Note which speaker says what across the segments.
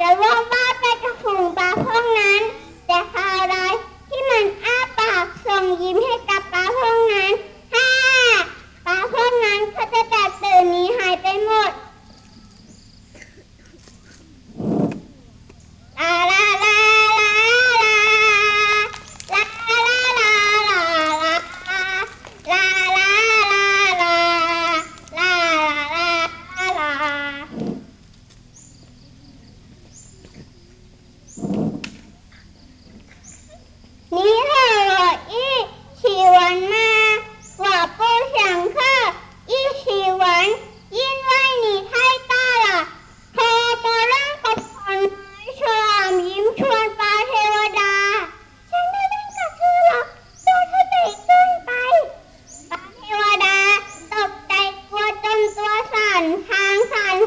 Speaker 1: Hello.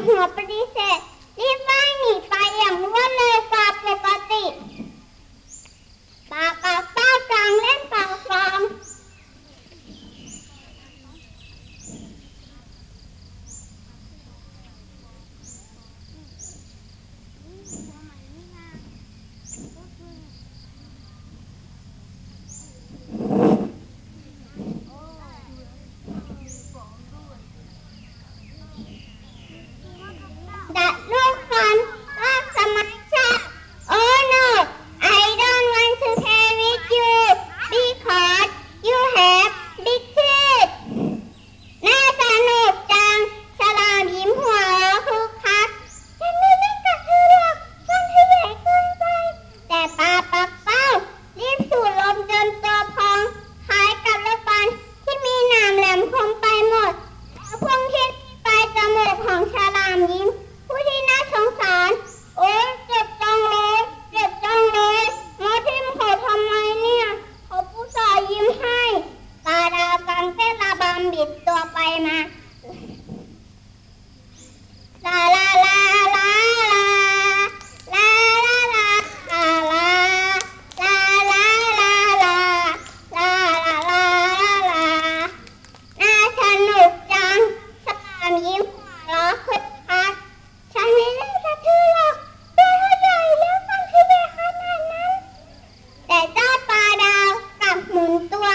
Speaker 1: Não, não pode ser. บิดตัวไปมาลาลาลาลาลาลาลาลาลาลาลาลาลาลาลาลาลาลาสนุกจังสลามยิ้มหัวเราะคึกคักฉันไม่ได้กระทือหรากเธอเข้าใจเรื่องมันคือแบบขนาดนั้นแต่เจ้าปลาดาวกลับหมุนตัว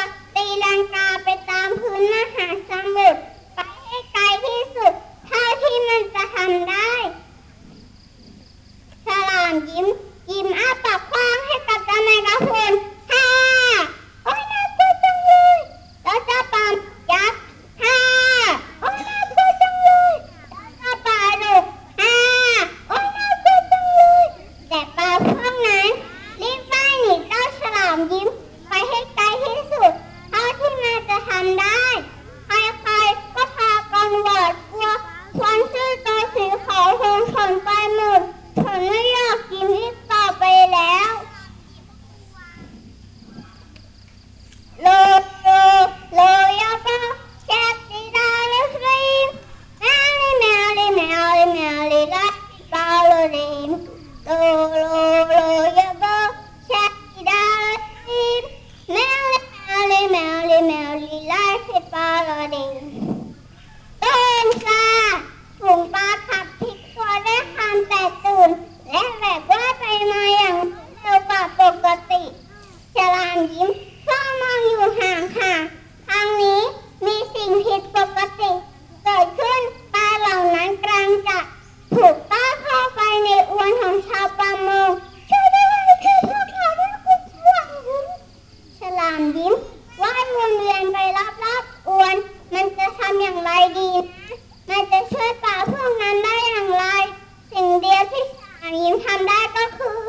Speaker 1: ยิ้มทำได้ก็คือ